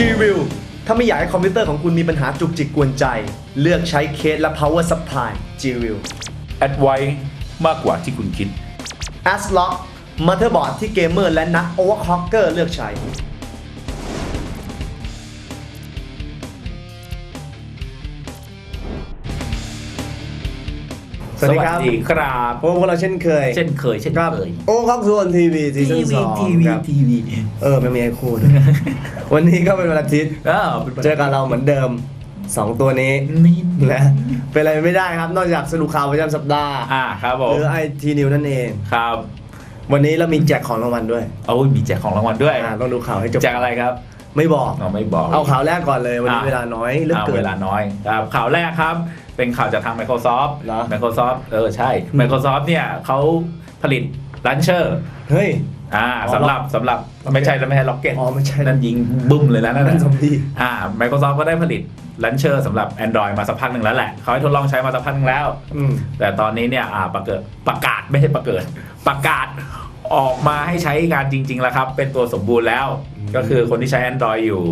G-View ถ้าไม่อยากให้คอมพิวเตอร์ของคุณมีปัญหาจุกจิกกวนใจ เลือกใช้เคสและ power supply G-View แอดไว้มากกว่าที่คุณคิด ASRock motherboard ที่เกมเมอร์และนัก overclocker เลือกใช้ สวัสดีครับ ครับพบกับพวกเราเช่นเคย เช่นเคยเช่นครับ เคยโอ้คอกส่วนทีวีซีซั่นสองทีวีครับทีวีเออไม่มีไอ้คู่ด้วยวันนี้ก็เป็นวันอาทิตย์ เออเป็นเจอกับเราเหมือนเดิม2ตัวนี้นี่นะเป็นอะไรไม่ได้ครับ นอกจากสรุปข่าวประจำสัปดาห์อ่าครับผหมรือไอทีนิวนั่นเอง ครับ วันนี้เรามีแจกของรางวัลด้วยเอามีแจกของรางวัลด้วยอ่าต้องดูข่าวให้จบแจกอะไรครับไม่บอก เราไม่บอกเอาข่าวแรกก่อนเลยวันนี้อะ เวลาน้อยเหลืออ่าเกินเวลาน้อยครับข่าวแรกครับ เป็นข่าวจากทาง Microsoft เหรอ Microsoft เออ ใช่ Microsoft เนี่ยเขาผลิตลันเชอร์ เฮ้ย อ่าอ๋อสำหรับสำหรับ Rocket ไม่ใช่แล้วไม่ใช่ล็อกเก็ตอ๋อไม่ใช่ นั่นยิงบึ้มเลยแล้วนั่นนั่นน่ะซอมบี้ อ่า Microsoft ก็ได้ผลิตลันเชอร์สำหรับ Android มาสักพักหนึ่งแล้วแหละเขาให้ทดลองใช้มาสักพักหนึงแล้ว อืม แต่ตอนนี้เนี่ยอ่าประเกิดประกาศไม่ใช่ประเกิด ประกาศออกมาให้ใช้งานจริง ๆ แล้วครับ เป็นตัวสมบูรณ์แล้วก็คือคนที่ใช้ Android อยู่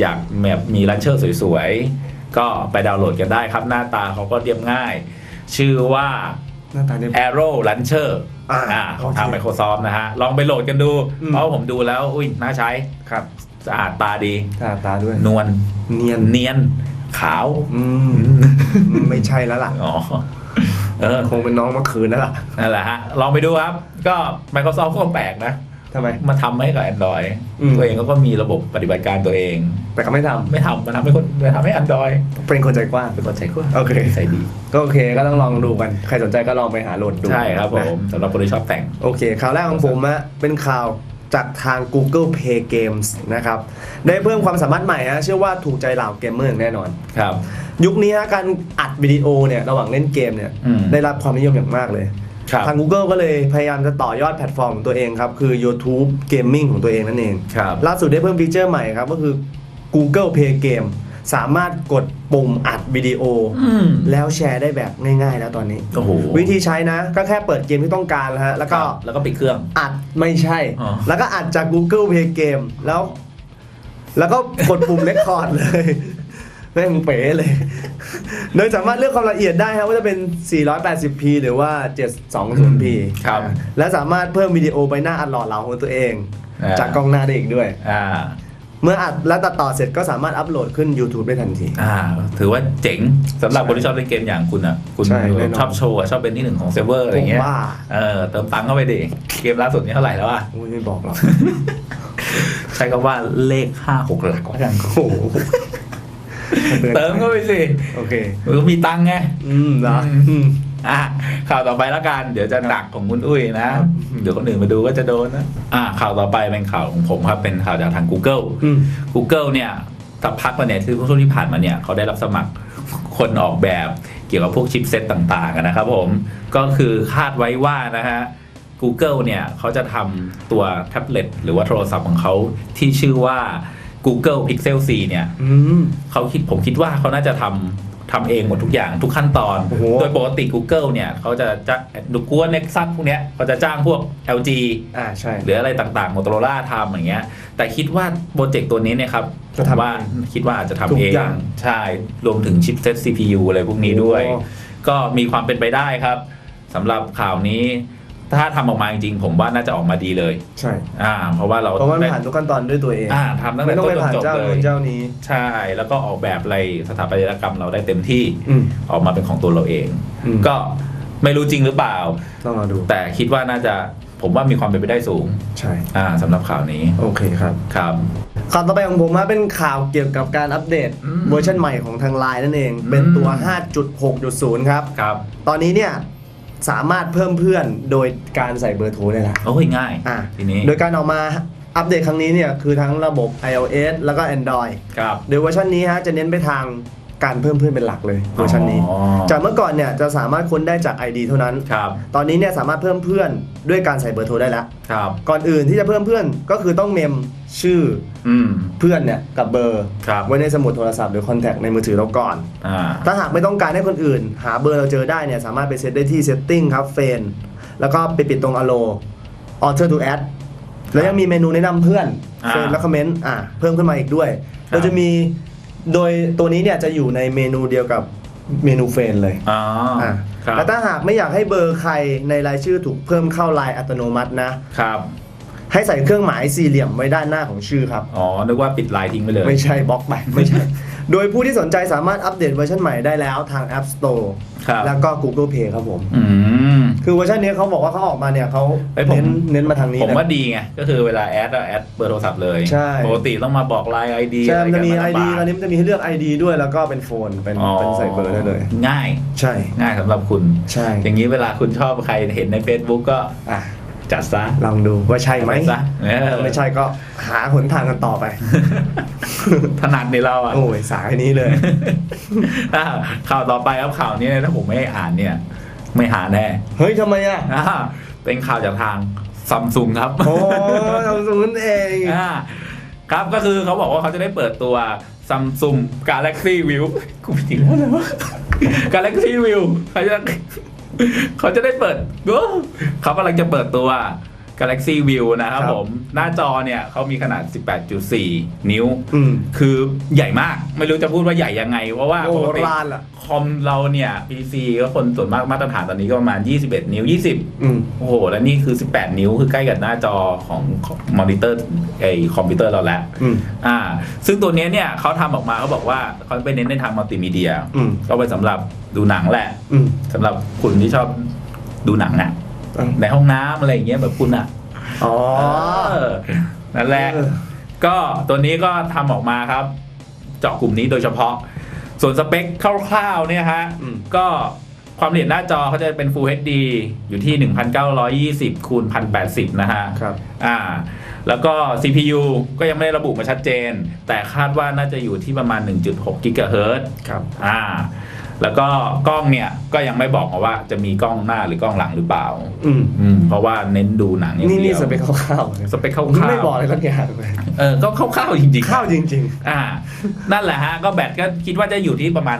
อยากแบบมีลันเชอร์สวยๆ ก็ไปดาวน์โหลดกันได้ครับ หน้าตาเขาก็เรียบง่าย ชื่อว่า หน้าตาเนี่ย Arrow Launcher อ่าอ่าของทาง โอเค Microsoft นะฮะ ลองไปโหลดกันดู อืม เพราะผมดูแล้ว อุ้ยน่าใช้ครับสะอาดตาดีตาตาด้วย นวลเนียน เนียนขาว อืม ไม่ใช่แล้วล่ะ อ๋อ เออ คงเป็นน้องเมื่อคืนแล้วล่ะ นั่นแหละฮะ ลองไปดูครับ ก็ Microsoft ก็แปลกนะ ทำไม มาทำให้กับ Android อืม ตัวเองก็มีระบบปฏิบัติการตัวเอง แต่ก็ไม่ทไม่ทำมาทำให้คนมาทำให้ Android ำเป็นคนใจกว้าง เป็นคนใช้กว่าโอเค ใส่ดี ก็โอเคก็ต้องลองดูกัน ใครสนใจก็ลองไปหาโหลดดูใช่ครับผนะมสำหรับคนที่ชอบแต่ง โอเค ข่าวแรกของผมอะเป็นข่าวจากทาง Google Play Games นะครับ ได้เพิ่มความสามารถใหม่ฮะเชื่อว่าถูกใจเหล่าเกมเมอร์อย่างแน่นอน ครับ ยุคนี้ฮะการอัดวิดีโอเนี่ยระหว่างเล่นเกมเนี่ยอืม ได้รับความนิยมอย่างมากเลย ครับทาง Google ก็เลยพยายามจะต่อยอดแพลตฟอร์มของตัวเองครับ คือ YouTube Gaming ของตัวเองนั่นเอง ครับ ล่าสุดได้เพิ่มฟีเจอร์ใหม่ครับ ก็คือ Google Play Game สามารถกดปุ่มอัดวิดีโออืมแล้วแชร์ได้แบบง่ายๆแล้วตอนนี้ โอ้โหวิธีใช้นะ ก็แค่เปิดเกมที่ต้องการแล้วฮะแล้วก็ ครับแล้วก็ปิดเครื่อง อัดไม่ใช่ อ๋อ แล้วก็อัดจาก Google Play Game แล้ว แล้วก็กดปุ่ม Record เลยแม่งเป๋เลย โดยสามารถเลือกความละเอียดได้ครับว่าจะเป็น 480p หรือว่า 720p ครับและสามารถเพิ่มวิดีโอไปหน้าอัดหล่อเหลาของตัวเอง อ่า จากกล้องหน้าได้อีกด้วย อ่า เมื่ออัดและตัดต่อเสร็จก็สามารถอัปโหลดขึ้น YouTube ได้ทันที อ่า ถือว่าเจ๋งสำหรับคนที่ชอบเล่นเกมอย่างคุณอะ คุณใช่แน่นอนชอบโชว์อะชอบเป็นที่หนึ่งของเซิร์ฟเวอร์อะไรเงี้ยผมว่าเออเติมตังค์เข้าไปดิเกมล่าสุดนี้เท่าไหร่แล้วอะ โอ้ยไม่บอกหรอกใช้คำว่าเลขห้าหกหลักแล้วกัน โอ้โห เติมเข้าไปสิ โอเคมันก็มีตังค์ไง อืมนะอืมอืมอะข่าวต่อไปแล้วกัน เดี๋ยวจะหนักของคุณอุ้ยนะ เดี๋ยวคนอื่นมาดูก็จะโดนนะ อะข่าวต่อไปเป็นข่าวของผมครับ เป็นข่าวจากทาง Google อืม Google เนี่ยสักพักมาเนี่ยที่ช่วงที่ผ่านมาเนี่ยเขาได้รับสมัครคนออกแบบเกี่ยวกับพวกชิปเซตต่างๆอะนะครับผม ก็คือคาดไว้ว่านะฮะ Google เนี่ยเขาจะทำตัวแท็บเล็ตหรือว่าโทรศัพท์ของเขาที่ชื่อว่า Google Pixel 4 เนี่ยอืม เขาคิดผมคิดว่าเขาน่าจะทำทำเองหมดทุกอย่างทุกขั้นตอน โอ้โห โดยปกติ Google เนี่ยเขาจะจะดูกัวเน็กซัสพวกเนี้ยเขาจะจ้างพวก LG อ่าใช่ หรืออะไรต่างๆ Motorola ทำอย่างเงี้ย แต่คิดว่าโปรเจกต์ตัวนี้เนี่ยครับผจะมทำว่าคิดว่าอาจจะทุทำกเอง อย่าง ใช่ รวมถึงชิปเซต CPU อะไรพวกนี้ด้วย โอ้ ก็มีความเป็นไปได้ครับสำหรับข่าวนี้ ถ้าทำออกมาจริงๆผมว่าน่าจะออกมาดีเลย ใช่ อ่า เพราะว่าเราเพราะว่ามันผ่านทุกขั้นตอนด้วยตัวเอง อ่าทำตั้งแต่ไม่ต้องต้ไปนจผ่านนจบเจ้าเลนู้ยนเจ้านี้ ใช่แล้วก็ออกแบบอะไรสถาปัตยกรรมเราได้เต็มที่อืม ออกมาเป็นของตัวเราเอง อืม ก็ไม่รู้จริงหรือเปล่า ต้องมาดู แต่คิดว่าน่าจะผมว่ามีความเป็นไปได้สูง ใช่ อ่าสำหรับข่าวนี้โอเคครับ ครับ ข่าวต่อไปของผมนะเป็นข่าวเกี่ยวกับการอัปเดตอืมเวอร์ชันใหม่ของทางไลน์นั่นเอง เป็นตัว5.6.0 ครับ ครับ ตอนนี้เนี่ย สามารถเพิ่มเพื่อนโดยการใส่เบอร์โทรได้ละโอ้ยง่ายอะทีนี้ โดยการออกมาอัปเดตครั้งนี้เนี่ยคือทั้งระบบ iOS แล้วก็ Android ครับโดยเวอร์ชันนี้ฮะจะเน้นไปทาง การเพิ่มเพื่อนเป็นหลักเลยเวอร์ชันนี้ อ๋อ จากเมื่อก่อนเนี่ยจะสามารถค้นได้จาก ID เท่านั้น ครับตอนนี้เนี่ยสามารถเพิ่มเพื่อนด้วยการใส่เบอร์โทรได้แล้ว ครับ ก่อนอื่นที่จะเพิ่มเพื่อนก็คือต้องเมมชื่ออืม เพื่อนเนี่ยกับเบอร์ครับ ไว้ในสมุดโทรศัพท์หรือคอนแทคในมือถือเราก่อน อ่า ถ้าหากไม่ต้องการให้คนอื่น หาเบอร์เราเจอได้เนี่ยสามารถไปเซตได้ที่ setting ครับเฟนแล้วก็ไปปิดตรง allow auto to add แล้วยังมีเมนูแนะนำเพื่อน อ่าเฟรนและคอมเมนต์อะเพิ่มขึ้นมาอีกด้วย ครับ เราจะมี โดยตัวนี้เนี่ยจะอยู่ในเมนูเดียวกับเมนูเฟรนเลยอ๋ออ่อะครับแล้วถ้าหากไม่อยากให้เบอร์ใครในรายชื่อถูกเพิ่มเข้าไลน์อัตโนมัตินะครับ ให้ใส่เครื่องหมายสี่เหลี่ยมไว้ด้านหน้าของชื่อครับ อ๋อ นึกว่าปิดไลน์ทิ้งไปเลย ไม่ใช่บล็อกไปไม่ใช่ โดยผู้ที่สนใจสามารถอัปเดตเวอร์ชันใหม่ได้แล้วทาง App Store ครับแล้วก็ Google Play ครับผม อืม คือเวอร์ชันนี้เขาบอกว่าเขาออกมาเนี่ยเขาเอ้ยผม เน้นเน้นมาทางนี้ผมนะ ว่าดีไง ก็คือเวลาแอดอะแอดเบอร์โทรศัพท์เลย ใช่ ปกติต้องมาบอกไลน์ไอดีใช่มันจะมี ID ตอนนี้มันจะมีให้เลือก ID ด้วยแล้วก็เป็นโฟนเป็นเป็นใส่เบอร์ได้เลย ง่าย ใช่ง่ายสำหรับคุณ ใช่อย่างนี้เวลาคุณชอบใครเห็นใน Facebook ก็อะ จัดซะลองดูว่าใช่ไหมจัดซะเออไม่ใช่ก็หาหนทางกันต่อไป ถนัดในเราอะ โอ้ยสายนี้เลย อ่าข่าวต่อไปครับข่าวนี้ถ้าผมไม่ให้อ่านเนี่ย ไม่หาแน่เฮ้ยทำไมอะอ่าเป็นข่าวจากทางซัมซุงครับ โอ้ทำศูนย์เอง อ่าครับก็คือเขาบอกว่าเขาจะได้เปิดตัว Samsung Galaxy View กูไปถึงแล้วเลยวะ Galaxy View เขาจะ เขาจะได้เปิดเขากำลังจะเปิดตัว Galaxy View นะครับ ผม หน้าจอเนี่ยเขามีขนาด 18.4 นิ้ว อืม คือใหญ่มากไม่รู้จะพูดว่าใหญ่ยังไง เพราะว่าโอ้ปกติรานล่ะ คอมเราเนี่ย PC ก็คนส่วนมากมาตรฐานตอนนี้ก็ประมาณ 21 นิ้ว 20 อืม โอ้โห แล้วนี่คือ 18 นิ้วคือใกล้กับหน้าจอของมอนิเตอร์ไอคอมพิวเตอร์เราแล้ว อืม อ่า ซึ่งตัวเนี้ยเนี่ยเขาทำออกมาเขาบอกว่าเขาไปเน้นในทางมัลติมีเดีย อืม ก็ไปสำหรับดูหนังแหละอืม สำหรับคุณที่ชอบดูหนังอะอืม ในห้องน้ำอะไรอย่างเงี้ยแบบคุณอะอ๋อเออนั่นแหละเออก็ตัวนี้ก็ทำออกมาครับ เจาะกลุ่มนี้โดยเฉพาะ ส่วนสเปคคร่าวๆเนี่ยฮะอืมก็ความละเอียดหน้าจอเขาจะเป็น Full HD อยู่ที่ 1920คูณ1080 นะฮะครับอ่าแล้วก็ CPU ก็ยังไม่ได้ระบุมาชัดเจน แต่คาดว่าน่าจะอยู่ที่ประมาณ 1.6กิกะเฮิรตซ์ครับอ่า แล้วก็กล้องเนี่ยก็ยังไม่บอกมาว่าจะมีกล้องหน้าหรือกล้องหลังหรือเปล่า อืมอืมเพราะว่าเน้นดูหนังอย่างนี่เดีนี่ยวสเปคคร่าวๆเลยสเปคคร่าวๆ ไม่บอกเลยสักอย่างเลยเออก็คร่าวๆจริงๆ ข้าวจริง อ่า นั่นแหละฮะ ก็แบตก็คิดว่าจะอยู่ที่ประมาณ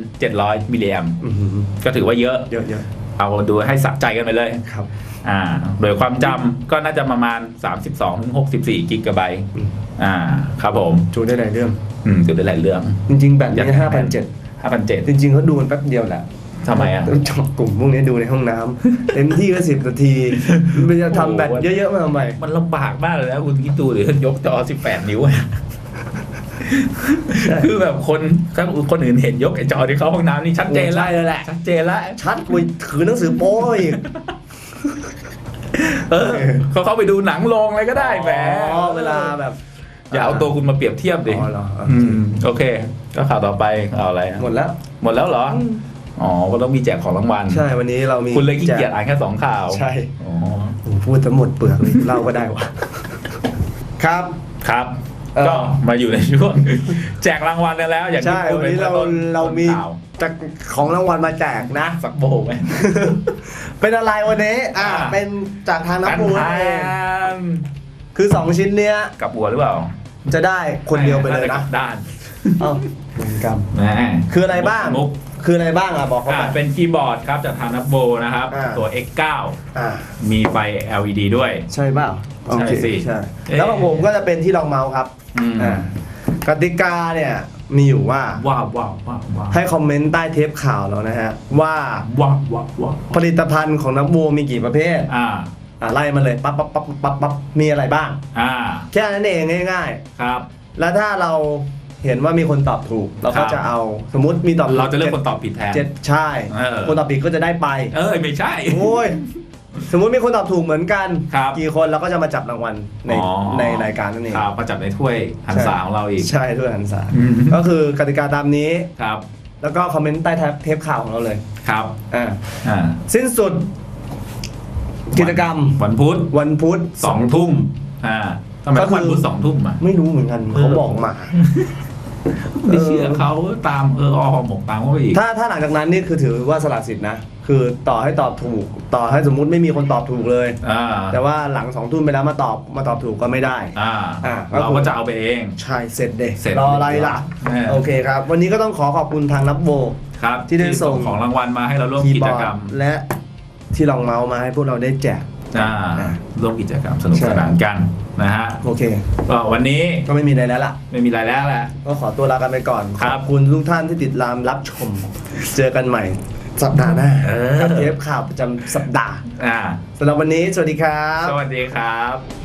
5,700 มิลลิแอมๆ อืมก็ถือว่าเยอะ เยอะเยอะเอาดูให้สะใจกันไปเลยครับ อ่า โดยความจำก็น่าจะประมาณ 32-64 กิกะไบต์อืม อ่า ครับผม จูได้หลายเรื่อง อืมจุดได้หลายเรื่อง จริงๆ แบตอยากนี่ให้ ห้าพันเจ็ด 5,700จริงๆเขาดูกันแป๊บเดียวแหละทำไมอะต้องจับกลุ่มพวกนี้ดูในห้องน้ำเต็มที่ก็สิบนาที มันจะทำแบตเยอะๆมาทำไมมันลำบากมากเลยนะคุณคิดดูหรือยกจอ 18 นิ้วอะใช่คือแบบคนถ้าคนอื่นเห็นยกไอ้จอที่เข้าห้องน้ำนี่ชัดเจนใช่เลยแหละ ชัดเจนแล้วชัดกว่าถือหนังสือโป้อีก เออเขาเข้าไปดูหนังโรงอะไรก็ได้แหม อ๋อเวลาแบบ อย่าเอาตัวคุณมาเปรียบเทียบดิอ๋อเหรออืมโอเค ก็ข่าวต่อไปเอาอะไรอะหมดแล้ว หมดแล้วเหรออ๋อก็ต้องมีแจกของรางวัลใช่วันนี้เรามีคุณเลยขี้เกียจแจอ่านแค่สองข่าวใช่อ๋อโอ้โหพูดทั้งหมดเปลือกเลย เล่าก็ได้วะครับ ครับ เออก็มาอยู่ในช่วง แจกรางวัลกันแล้ว อย่างที่ใช่พูดวันไปนี้เมื่อเราต้นเรามีต้นข่าวจากของรางวัลมาแจกนะ สักโบไหม เป็นอะไรวันนี้ อ่า อ่า เป็นจากทางน้ำปูแพนั่นเอง นคือสองชิ้นเนี้ย กับบัวหรือเปล่า จะได้คนเดียวไปเลยาจนะกบด้านเอ้าเหมือนกันแหมคืออะไรบ้าง มุกคืออะไรบ้างอะบอกเขาอ่าไป เป็นคีย์บอร์ดครับจากทางนับโบนะครับ อ่า ตัว X9 อ่ามีไฟ LED ด้วย ใช่เปล่าโอเคใช่สิใช่เอ๊ะ แล้วของผมก็จะเป็นที่รองเมาส์ครับอืมอ่ากติกาเนี่ยมีอยู่ว่าว้าวว้าวว้าวว้าวให้คอมเมนต์ใต้เทปข่าวเรานะฮะว่าว้าวว้าวว้าวผลิตภัณฑ์ของน้ำโบมีกี่ประเภท อ่า อ่าไล่มาเลยปั๊บปั๊บปั๊บปั๊บปั๊บมีอะไรบ้าง อ่าแค่นั้นเองง่ายครับ ๆ แล้วถ้าเราเห็นว่ามีคนตอบถูก เราครัก็บ จะเอาสมมติมีตอบถูเราจะเลือกคนตอบผิดแทน เจ็ดใช่ เออ คนตอบผิดก็จะได้ไป เอ้ยไม่ใช่ โอ้ย สมมุติมีคนตอบถูกเหมือนกัน ครับกี่คนเราก็จะมาจับรางวัลในอ๋อ ในรายการนั่นเองครับมาจับในถ้วยหันใช่สาของเราอีก ใช่ด้วยหันษาอืม ก็คือกติกาตามนี้ ครับแล้วก็คอมเมนต์ใต้เทปข่าวของเราเลยครับอ่าอ่าสิ้นสุด กิจกรรม วันพุธวันพุธ สองทุ่มอ่าทำไมก็ต้องคือ วันพุธสองทุ่มอะ ไม่รู้เหมือนกันเออ เขาบอกมา ไม่เชื่อเขาตามเอออหมกตามเขาไปอีก ถ้าถ้าหลังจากนั้นนี่คือถือว่าสละสิทธิ์นะคือต่อให้ตอบถูก ต่อให้สมมุติไม่มีคนตอบถูกเลย อ่า แต่ว่าหลังสองทุ่มไปแล้วมาตอบมาตอบถูกก็ไม่ได้ อ่า อ่าเราก็จะเอาไปเอง ใช่เสร็จเด็เสร็จรออะไรล่ะ เออ โอเคครับ วันนี้ก็ต้องขอขอบคุณทางนับโบ ครับที่ได้ส่ง ของรางวัลมาให้เราร่วมคีย์กิบจอร์กรรดมและ ที่รองเมาส์มาให้พวกเราได้แจก อ่าร่วมกิจกรรมสนุกใช่สนานกันนะฮะโอเค ก็วันนี้ก็ไม่มีอะไรแล้วล่ะ ไม่มีอะไรแล้วแหละ ก็ขอตัวลากันไปก่อน ครับขอบคุณทุกท่านที่ติดตามรับชม เจอกันใหม่ สัปดาห์หน้าเออ กับเทปข่าวประจำสัปดาห์อ่า สำหรับวันนี้สวัสดีครับ สวัสดีครับ